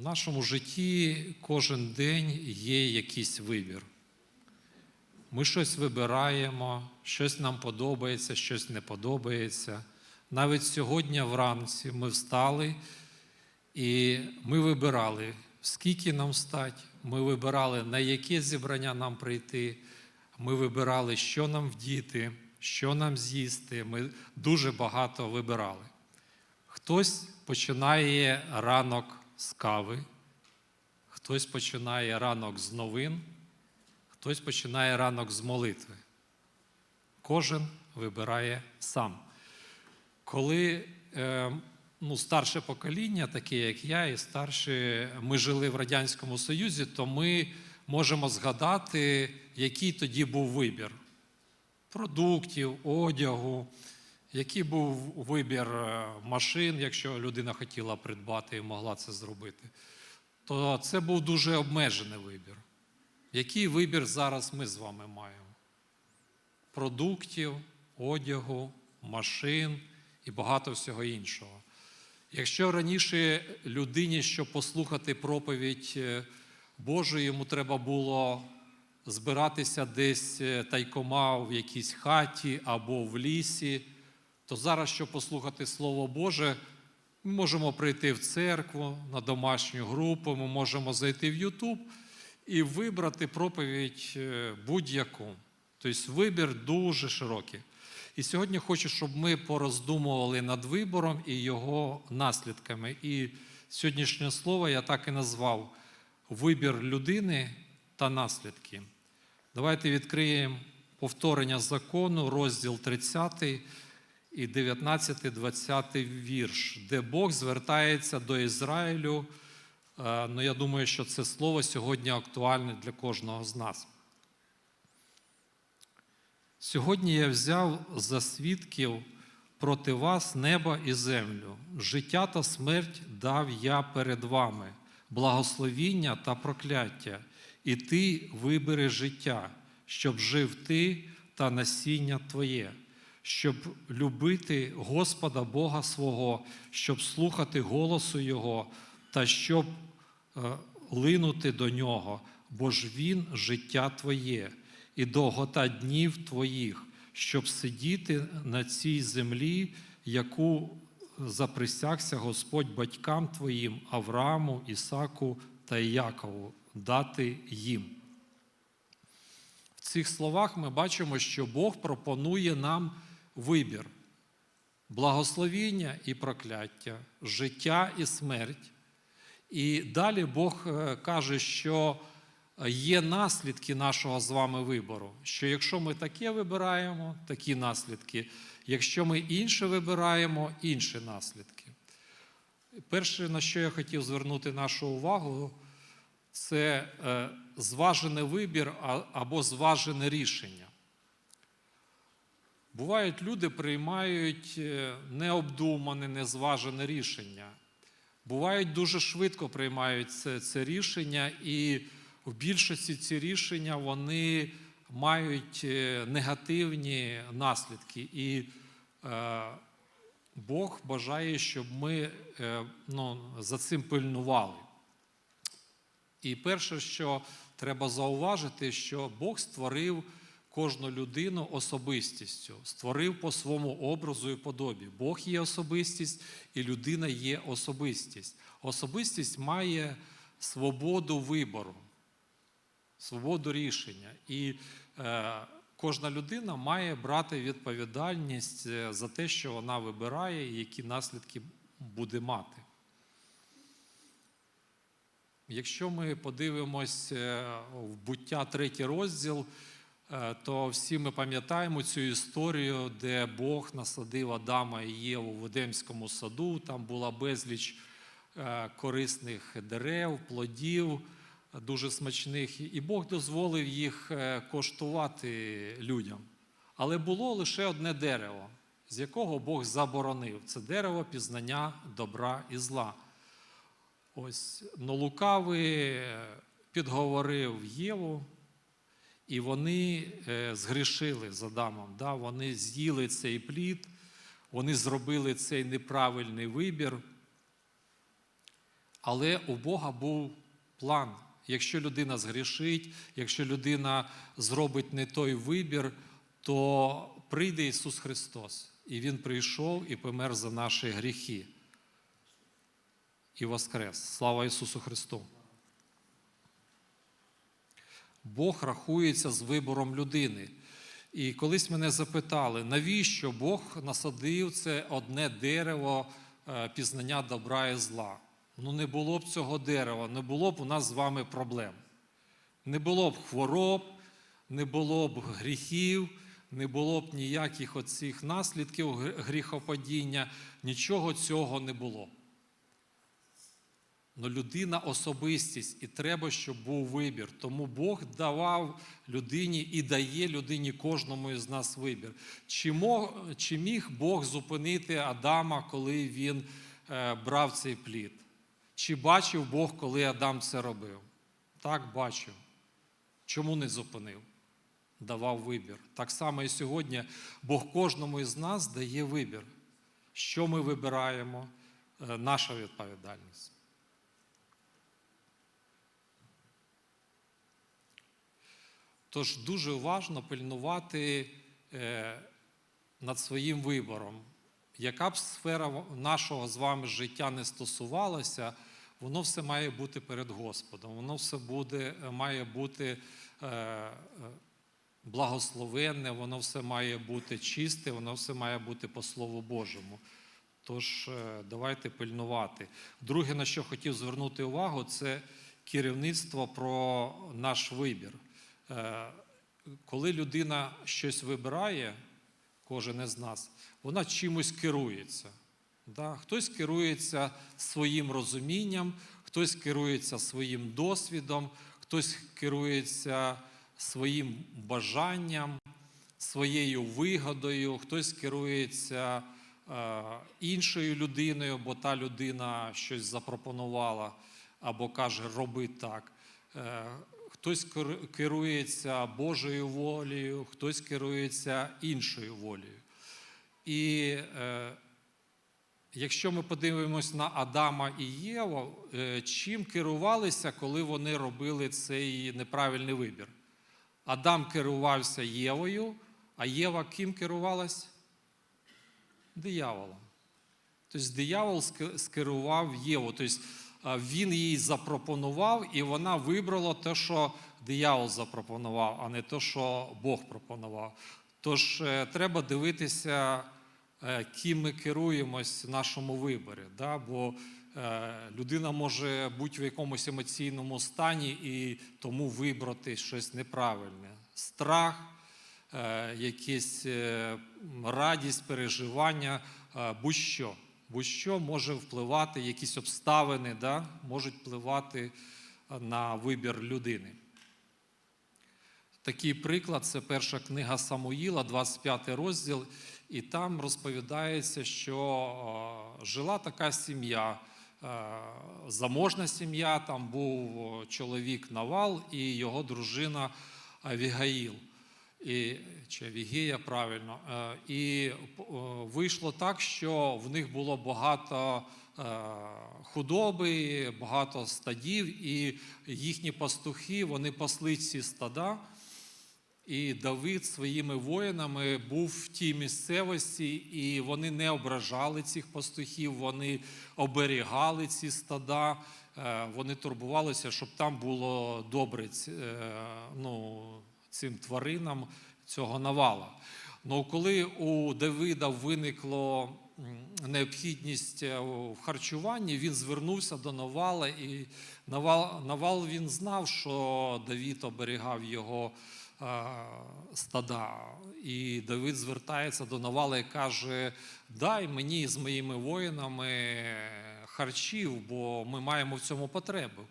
В нашому житті кожен день є якийсь вибір. Ми щось вибираємо, щось нам подобається, щось не подобається. Навіть сьогодні вранці ми встали і ми вибирали, скільки нам встати, ми вибирали, на яке зібрання нам прийти, ми вибирали, що нам вдіти, що нам з'їсти. Ми дуже багато вибирали. Хтось починає ранок з кави, хтось починає ранок з новин, хтось починає ранок з молитви. Кожен вибирає сам. Коли е, ну, старше покоління, таке як я, і старші, ми жили в Радянському Союзі, то ми можемо згадати, який тоді був вибір продуктів, одягу, який був вибір е, машин, якщо людина хотіла придбати і могла це зробити, то це був дуже обмежений вибір. Який вибір зараз ми з вами маємо? Продуктів, одягу, машин і багато всього іншого. Якщо раніше людині, щоб послухати проповідь е, Божу, йому треба було збиратися десь е, тайкома в якійсь хаті або в лісі, то зараз, щоб послухати Слово Боже, ми можемо прийти в церкву на домашню групу, ми можемо зайти в Ютуб і вибрати проповідь е, будь-яку. Тобто вибір дуже широкий. І сьогодні хочу, щоб ми пороздумували над вибором і його наслідками. І сьогоднішнє слово я так і назвав вибір людини та наслідки. Давайте відкриємо повторення закону, розділ 30 і 19-20 вірш, де Бог звертається до Ізраїлю. Е, Ну, я думаю, що це слово сьогодні актуальне для кожного з нас. Сьогодні я взяв за свідків проти вас небо і землю. Життя та смерть дав я перед вами, благословіння та прокляття, і ти вибери життя, щоб жив ти та насіння твоє, щоб любити Господа Бога свого, щоб слухати голосу Його та щоб е, линути до нього, бо ж Він життя твоє і довгота днів твоїх, щоб сидіти на цій землі, яку заприсягся Господь батькам твоїм, Аврааму, Ісаку та Якову, дати їм. В цих словах ми бачимо, що Бог пропонує нам вибір: благословіння і прокляття, життя і смерть. І далі Бог е, каже, що є наслідки нашого з вами вибору. Що якщо ми таке вибираємо, такі наслідки, якщо ми інше вибираємо, інші наслідки. Перше, на що я хотів звернути нашу увагу, це е, зважений вибір або зважене рішення. Бувають, люди приймають е, необдумане, незважене рішення. Бувають дуже швидко приймають це, це рішення, і в більшості ці рішення вони мають е, негативні наслідки. І е, Бог бажає, щоб ми е, ну, за цим пильнували. І перше, що треба зауважити, що Бог створив кожну людину особистістю, створив по своєму образу і подобі. Бог є особистість, і людина є особистість. Особистість має свободу вибору, свободу рішення. І е, кожна людина має брати відповідальність е, за те, що вона вибирає, і які наслідки буде мати. Якщо ми подивимось е, в буття третій розділ, то всі ми пам'ятаємо цю історію, де Бог насадив Адама і Єву в Едемському саду. Там була безліч е, корисних дерев, плодів, е, дуже смачних, і Бог дозволив їх е, коштувати людям. Але було лише одне дерево, з якого Бог заборонив. Це дерево пізнання добра і зла. Ось но лукавий підговорив Єву, і вони е, згрішили з Адамом. Да? Вони з'їли цей плід, вони зробили цей неправильний вибір. Але у Бога був план. Якщо людина згрішить, якщо людина зробить не той вибір, то прийде Ісус Христос. І Він прийшов і помер за наші гріхи. І воскрес. Слава Ісусу Христу! Бог рахується з вибором людини. І колись мене запитали, навіщо Бог насадив це одне дерево е, пізнання добра і зла? Ну, не було б цього дерева, не було б у нас з вами проблем. Не було б хвороб, не було б гріхів, не було б ніяких оцих наслідків гріхопадіння, нічого цього не було. Но людина особистість, і треба, щоб був вибір. Тому Бог давав людині і дає людині кожному із нас вибір. Чи, мог, чи міг Бог зупинити Адама, коли він е, брав цей плід? Чи бачив Бог, коли Адам це робив? Так, бачив. Чому не зупинив? Давав вибір. Так само і сьогодні Бог кожному із нас дає вибір. Що ми вибираємо? Е, Наша відповідальність. Тож дуже уважно пильнувати е, над своїм вибором. Яка б сфера нашого з вами життя не стосувалася, воно все має бути перед Господом, воно все буде, має бути е, е, благословенне, воно все має бути чисте, воно все має бути по Слову Божому. Тож давайте пильнувати. Друге, на що хотів звернути увагу, це керівництво про наш вибір. Е, Коли людина щось вибирає, кожен із нас, вона чимось керується. Да? Хтось керується своїм розумінням, хтось керується своїм досвідом, хтось керується своїм бажанням, своєю вигодою, хтось керується е, іншою людиною, бо та людина щось запропонувала або каже, роби так. Е, Хтось керується Божою волею, хтось керується іншою волею. І е, якщо ми подивимось на Адама і Єву, е, чим керувалися, коли вони робили цей неправильний вибір? Адам керувався Євою, а Єва ким керувалась? Дияволом. Тобто диявол скерував Єву. Тобто він їй запропонував, і вона вибрала те, що диявол запропонував, а не те, що Бог пропонував. Тож е, треба дивитися, е, ким ми керуємось в нашому виборі. Да? Бо е, людина може бути в якомусь емоційному стані і тому вибрати щось неправильне. Страх, якась е, радість, переживання, будь-що. Будь-що може впливати, якісь обставини да, можуть впливати на вибір людини. Такий приклад це перша книга Самуїла, 25 розділ, і там розповідається, що е, жила така сім'я, е, заможна сім'я, там був чоловік Навал і його дружина Авігаїл. І, чи Авігея правильно. Е, І е, вийшло так, що в них було багато е, худоби, багато стадів, і їхні пастухи вони пасли ці стада. І Давид своїми воїнами був в тій місцевості, і вони не ображали цих пастухів, вони оберігали ці стада, вони турбувалися, щоб там було добре ну, цим тваринам цього навала. Ну, коли у Давида виникло необхідність е, в харчуванні, він звернувся до Навала, і Навал, Навал він знав, що Давид оберігав його е, стада. І Давид звертається до Навала і каже: дай мені з моїми воїнами харчів, бо ми маємо в цьому потребу.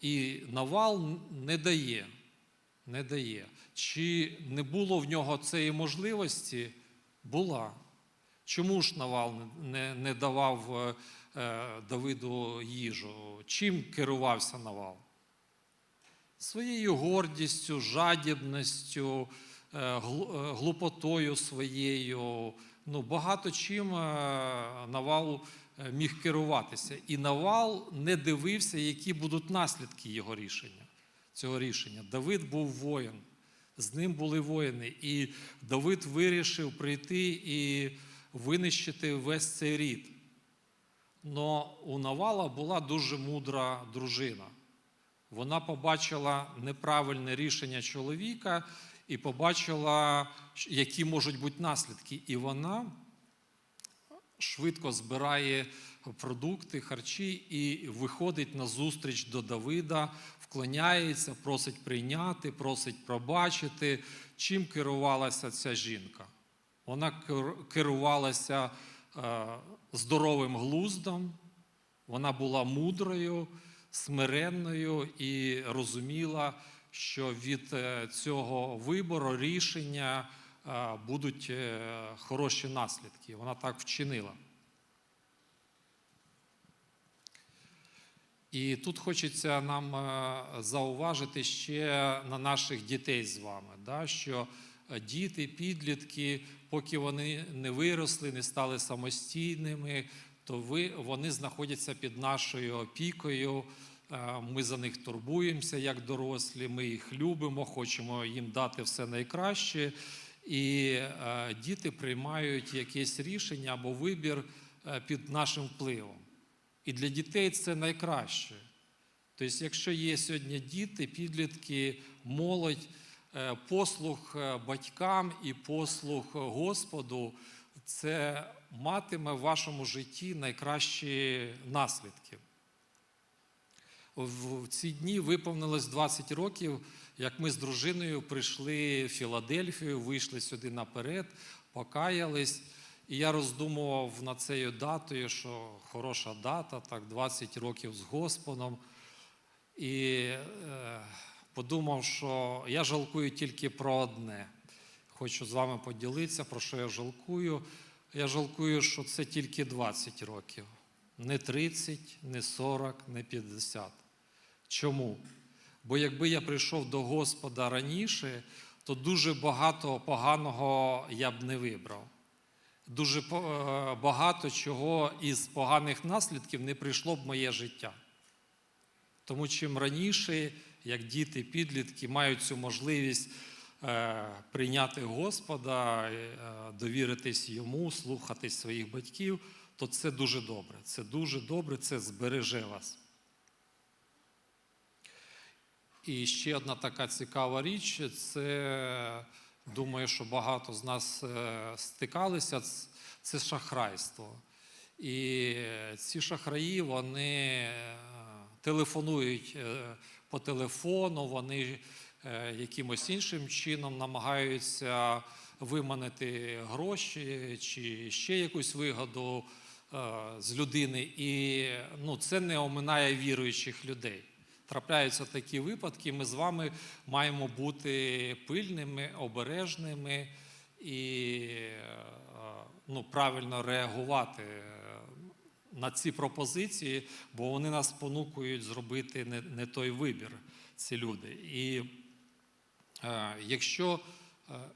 І Навал не дає. Не дає. Чи не було в нього цієї можливості? Була. Чому ж Навал не, не давав е, е, Давиду їжу? Чим керувався Навал? Своєю гордістю, жадібністю, е, е, глупотою своєю. Ну, багато чим е, Навал е, міг керуватися. І Навал не дивився, які будуть наслідки його рішення, цього рішення. Давид був воїн, з ним були воїни. І Давид вирішив прийти і винищити весь цей рід. Но у Навала була дуже мудра дружина. Вона побачила неправильне рішення чоловіка і побачила, які можуть бути наслідки. І вона швидко збирає продукти, харчі і виходить на зустріч до Давида, вклоняється, просить прийняти, просить пробачити. Чим керувалася ця жінка? Вона кер- керувалася е, здоровим глуздом, вона була мудрою, смиренною і розуміла, що від е, цього вибору рішення е, будуть хороші наслідки. Вона так вчинила. І тут хочеться нам е, зауважити ще на наших дітей з вами, да, що е, діти, підлітки, поки вони не виросли, не стали самостійними, то ви, вони знаходяться під нашою опікою. Е, Ми за них турбуємося як дорослі, ми їх любимо, хочемо їм дати все найкраще. І діти приймають якесь рішення або вибір під нашим впливом. І для дітей це найкраще. Тобто, якщо є сьогодні діти, підлітки, молодь, е, послух е, батькам і послух Господу, це матиме в вашому житті найкращі наслідки. В ці дні виповнилось 20 років, як ми з дружиною прийшли в Філадельфію, вийшли сюди наперед, покаялись. І я роздумував над цією датою, що хороша дата, так 20 років з Господом. І е, подумав, що я жалкую тільки про одне. Хочу з вами поділитися, про що я жалкую. Я жалкую, що це тільки 20 років, не 30, не 40, не 50. Чому? Бо якби я прийшов до Господа раніше, то дуже багато поганого я б не вибрав. Дуже е, багато чого із поганих наслідків не прийшло в моє життя. Тому чим раніше, як діти, підлітки мають цю можливість е, прийняти Господа, е, довіритись йому, слухатись своїх батьків, то це дуже добре. Це дуже добре, це збереже вас. І ще одна така цікава річ це, думаю, що багато з нас е, стикалися, це шахрайство. І ці шахраї вони е, телефонують е, по телефону, вони якимось іншим чином намагаються виманити гроші чи ще якусь вигоду з людини. І ну, це не оминає віруючих людей. Трапляються такі випадки, ми з вами маємо бути пильними, обережними і е, ну, правильно реагувати е, на ці пропозиції, бо вони нас спонукують зробити не, не той вибір, ці люди. І е, якщо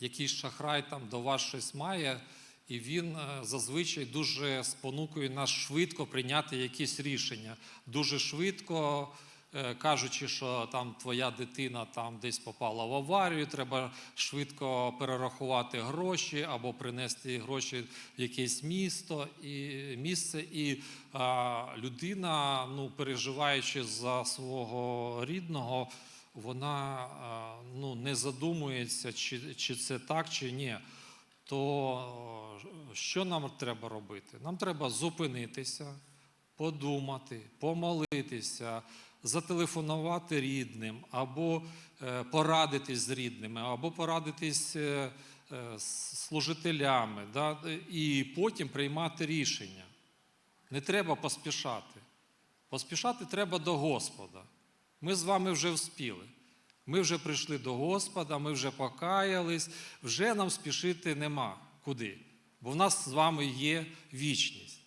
якийсь шахрай там до вас щось має, і він зазвичай дуже спонукує нас швидко прийняти якісь рішення, дуже швидко. Е, Кажучи, що там твоя дитина там десь попала в аварію, треба швидко перерахувати гроші або принести гроші в якесь місто і місце. І а, людина, ну переживаючи за свого рідного, вона а, ну, не задумується, чи, чи це так, чи ні. То е, що нам треба робити? Нам треба зупинитися, подумати, помолитися, зателефонувати рідним, або е, порадитись з рідними, або порадитись е, е, з служителями, да? і потім приймати рішення. Не треба поспішати. Поспішати треба до Господа. Ми з вами вже вспіли. Ми вже прийшли до Господа, ми вже покаялись, вже нам спішити нема куди. Бо в нас з вами є вічність.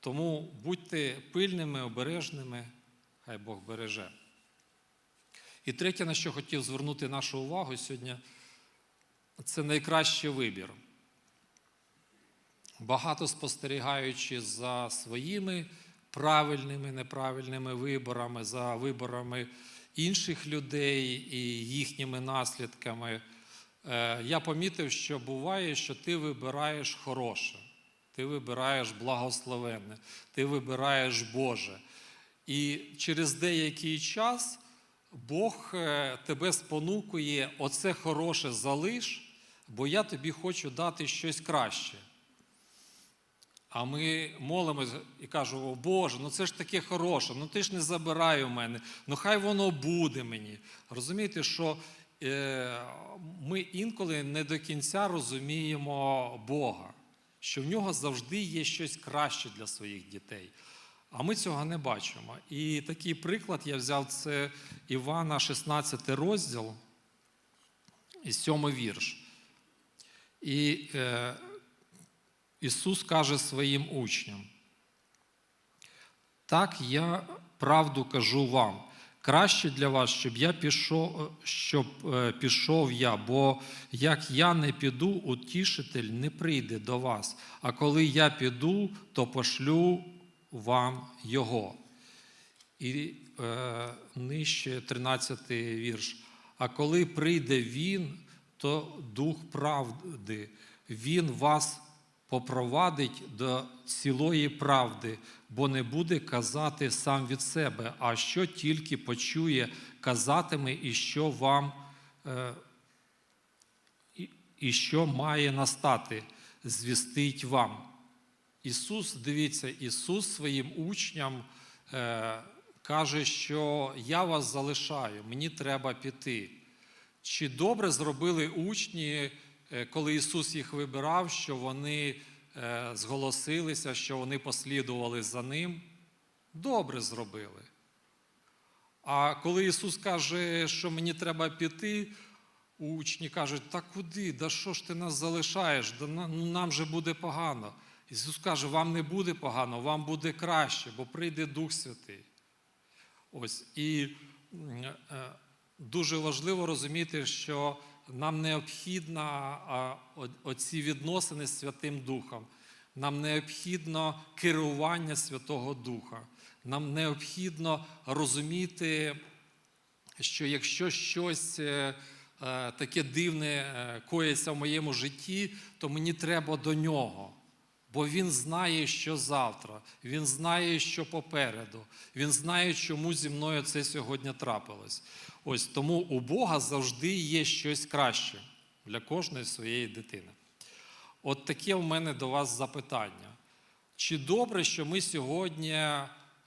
Тому будьте пильними, обережними, хай Бог береже. І третє, на що хотів звернути нашу увагу сьогодні, це найкращий вибір. багато спостерігаючи за своїми правильними, неправильними виборами, за виборами інших людей і їхніми наслідками, е, я помітив, що буває, що ти вибираєш хороше, ти вибираєш благословенне, ти вибираєш Боже. І через деякий час Бог е, тебе спонукує, оце хороше залиш, бо я тобі хочу дати щось краще. А ми молимося і кажемо, о Боже, ну це ж таке хороше, ну ти ж не забирай у мене, ну хай воно буде мені. Розумієте, що е, ми інколи не до кінця розуміємо Бога, що в нього завжди є щось краще для своїх дітей. А ми цього не бачимо. І такий приклад я взяв це Івана, 16 розділ і 7 вірш. І е, Ісус каже своїм учням: так я правду кажу вам. Краще для вас, щоб я пішов, щоб е, пішов я, бо як я не піду, утішитель не прийде до вас. А коли я піду, то пошлю вам його. І е, нижче 13 вірш. А коли прийде він, то дух правди, він вас попровадить до цілої правди, бо не буде казати сам від себе, а що тільки почує, казатиме, і що вам е, і, що має настати, звістить вам. Ісус, дивіться, Ісус своїм учням е, каже, що я вас залишаю, мені треба піти. Чи добре зробили учні, е, коли Ісус їх вибирав, що вони е, зголосилися, що вони послідували за Ним? Добре зробили. А коли Ісус каже, що мені треба піти, учні кажуть, та куди? Да що ж ти нас залишаєш? Да ну, нам же буде погано. Ісус каже, вам не буде погано, вам буде краще, бо прийде Дух Святий. Ось і е, дуже важливо розуміти, що нам необхідно оці відносини з Святим Духом. Нам необхідно керування Святого Духа. Нам необхідно розуміти, що якщо щось е, е, таке дивне коїться в моєму житті, то мені треба до нього. Бо він знає, що завтра, він знає, що попереду, він знає, чому зі мною це сьогодні трапилось. Ось тому у Бога завжди є щось краще для кожної своєї дитини. От таке в мене до вас запитання. Чи добре, що ми сьогодні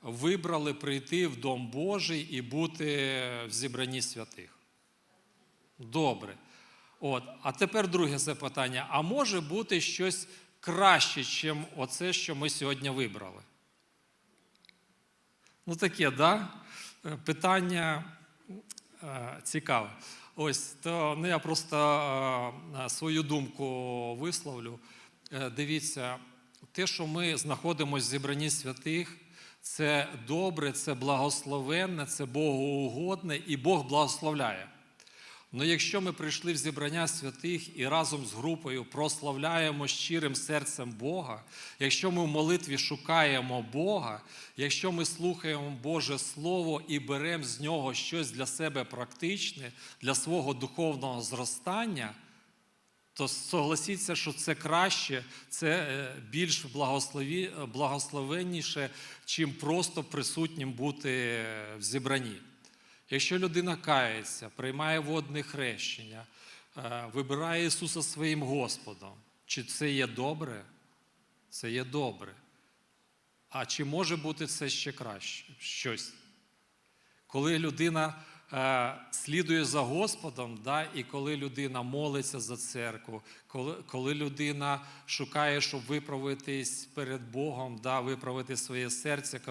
вибрали прийти в Дом Божий і бути в зібранні святих? Добре. От. А тепер друге запитання: а може бути щось краще, ніж оце, що ми сьогодні вибрали? Ну, таке, да? Е, Питання е, цікаве. Ось, то ну, я просто е, свою думку висловлю. Дивіться, те, що ми знаходимося в зібранні святих, це добре, це благословенне, це Богоугодне, і Бог благословляє. Ну, якщо ми прийшли в зібрання святих і разом з групою прославляємо щирим серцем Бога, якщо ми в молитві шукаємо Бога, якщо ми слухаємо Боже Слово і беремо з нього щось для себе практичне, для свого духовного зростання, то согласіться, що це краще, це е, більш благослові, благословенніше, чим просто присутнім бути в зібранні. Якщо людина кається, приймає водне хрещення, е, вибирає Ісуса своїм Господом, чи це є добре? Це є добре. А чи може бути це ще краще? Щось? Коли людина слідує за Господом, да, і коли людина молиться за церкву, коли, коли людина шукає, щоб виправитись перед Богом, да, виправити своє серце,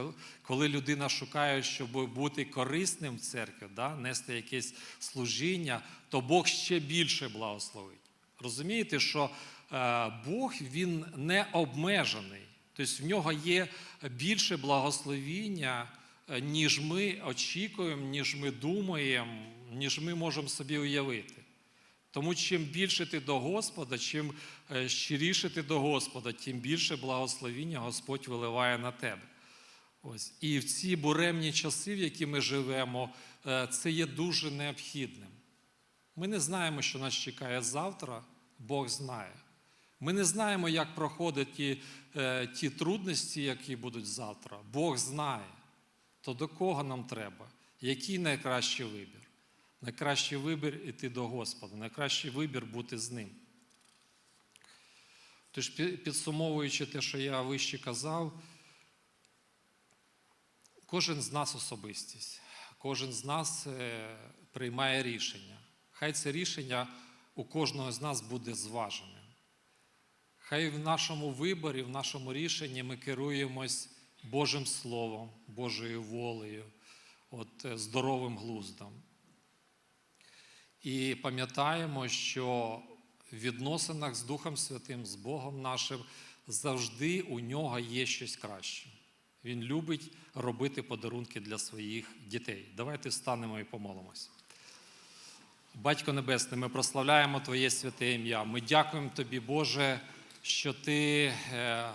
коли, людина шукає, щоб бути корисним в церкві, да, нести якесь служіння, то Бог ще більше благословить. Розумієте, що е, Бог він не обмежений, тобто в нього є більше благословіння е, ніж ми очікуємо, ніж ми думаємо, ніж ми можемо собі уявити. Тому чим більше ти до Господа, чим е, щиріше ти до Господа, тим більше благословіння Господь виливає на тебе. Ось. І в ці буремні часи, в які ми живемо, е, це є дуже необхідним. Ми не знаємо, що нас чекає завтра, Бог знає. Ми не знаємо, як проходять ті, е, ті трудності, які будуть завтра. Бог знає. То до кого нам треба? Який найкращий вибір? Найкращий вибір іти до Господа, найкращий вибір бути з Ним. Тож, підсумовуючи те, що я вище казав, кожен з нас особистість, кожен з нас е, приймає рішення. Хай це рішення у кожного з нас буде зваженим. Хай в нашому виборі, в нашому рішенні ми керуємось Божим Словом, Божою волею, от, е, здоровим глуздом. І пам'ятаємо, що в відносинах з Духом Святим, з Богом нашим, завжди у нього є щось краще. Він любить робити подарунки для своїх дітей. Давайте встанемо і помолимось. Батько Небесний, ми прославляємо Твоє святе ім'я. Ми дякуємо Тобі, Боже, що Ти е,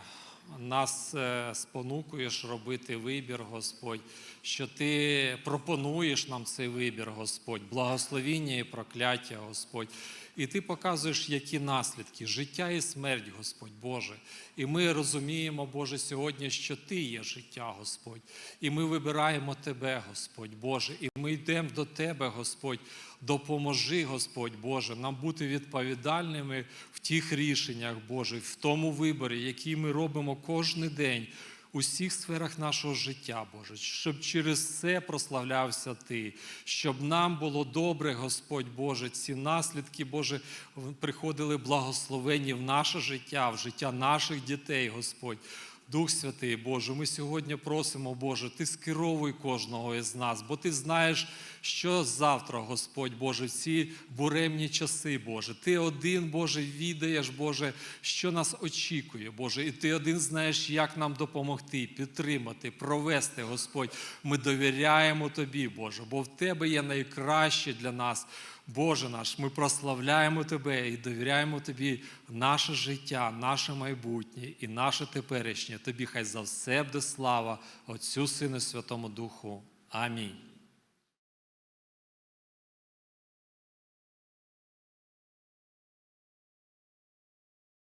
нас е, спонукуєш робити вибір, Господь, що Ти пропонуєш нам цей вибір, Господь, благословіння і прокляття, Господь. І ти показуєш, які наслідки, життя і смерть, Господь Боже. І ми розуміємо, Боже, сьогодні, що Ти є життя, Господь. І ми вибираємо Тебе, Господь Боже. І ми йдемо до Тебе, Господь. Допоможи, Господь Боже, нам бути відповідальними в тих рішеннях, Боже, в тому виборі, який ми робимо кожен день у всіх сферах нашого життя, Боже, щоб через це прославлявся Ти, щоб нам було добре, Господь Боже, ці наслідки, Боже, приходили благословені в наше життя, в життя наших дітей, Господь. Дух Святий, Боже, ми сьогодні просимо, Боже, Ти скеровуй кожного із нас, бо Ти знаєш, що завтра, Господь Боже, в ці буремні часи, Боже. Ти один, Боже, відаєш, Боже, що нас очікує, Боже, і Ти один знаєш, як нам допомогти, підтримати, провести, Господь. Ми довіряємо Тобі, Боже, бо в Тебе є найкраще для нас. Боже наш, ми прославляємо Тебе і довіряємо Тобі наше життя, наше майбутнє і наше теперішнє. Тобі хай за все буде слава Отцю Сину Святому Духу. Амінь.